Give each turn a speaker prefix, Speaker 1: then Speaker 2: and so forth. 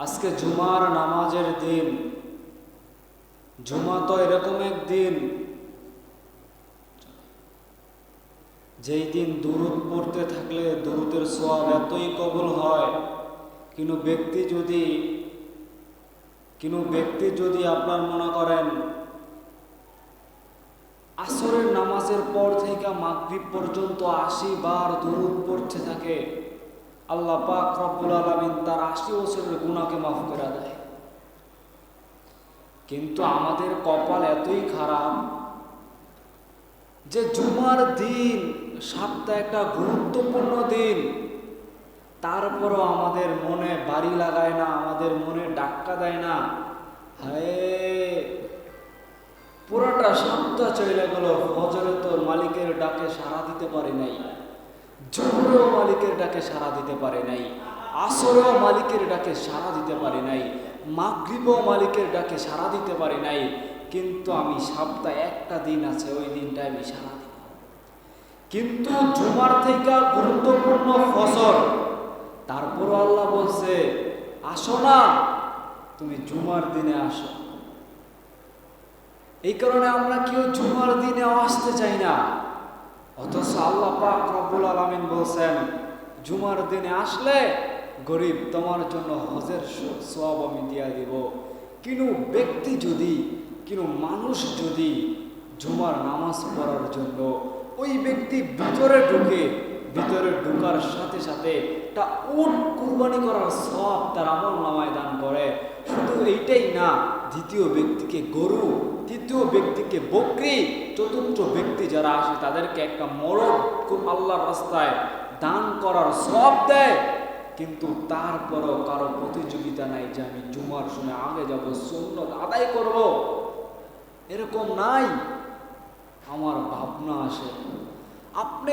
Speaker 1: আজকে জুমার নামাজের দিন। জুমা তো এরকম এক দিন। যেই দিন দুরুদ পড়তে থাকলে দুরুদের সোয়াব এতই কবুল হয় কিন্তু ব্যক্তি যদি কিন্তু ব্যক্তি যদি আপনার মনে করেন, আসরের নামাজের পর থেকে মাগরিব পর্যন্ত আশি বার দুরুদ পড়তে থাকে। আল্লাহ পাক রব্বুল আলমিন তার আশি বছরের গুণাকে মাফ করে দেয়। কিন্তু আমাদের কপাল এতই খারাপ যে জুমার দিন সপ্তাহে একটা গুরুত্বপূর্ণ দিন, তারপরও আমাদের মনে বাড়ি লাগায় না, আমাদের মনে ডাক্কা দেয় না। হায়, পুরোটা সপ্তাহ চলে গেল ফজরে তো মালিকের ডাকে সাড়া দিতে পারি নাই। জোহরেও মালিকের ডাকে সাড়া দিতে পারে নাই, আসরেও মালিকের ডাকে সাড়া দিতে পারে নাই, মাগরিবও মালিকের ডাকে সাড়া দিতে পারে নাই, কিন্তু আমি সপ্তাহে একটা দিন আছে, ওই দিনটা আমি সাড়া দিব কিন্তু জুমার থেকে গুরুত্বপূর্ণ ফসল তারপরও আল্লাহ বলছে, আসো না, তুমি জুমার দিনে আসো। এই কারণে আমরা কেউ জুমার দিনে আসতে চাই না। আল্লাহ পাক রব্বুল আলামিন বলছেন, জুমার দিনে আসলে গরিব তোমার জন্য হজের সব আমি দিয়া দিব। কিন্তু ব্যক্তি যদি কিন্তু মানুষ যদি জুমার নামাজ পড়ার জন্য ওই ব্যক্তি ভিতরে ঢুকে, ভিতরে ঢুকার সাথে সাথে তা উট কুরবানি করার সব তার আমল নামায় দান করে। শুধু এইটাই না। দ্বিতীয় ব্যক্তিকে গরু, তৃতীয় ব্যক্তিকে বকরি, চতুর্থ ব্যক্তি যারা আসে তাদেরকে একটা মরদ আল্লাহর রাস্তায় দান করার সব দেয়। কিন্তু তারপরও কারও প্রতিযোগিতা নাই যে আমি জুমার সময় আগে যাব, সুন্নত আদায় করব। এরকম নাই। আমার ভাবনা আসে, আপনি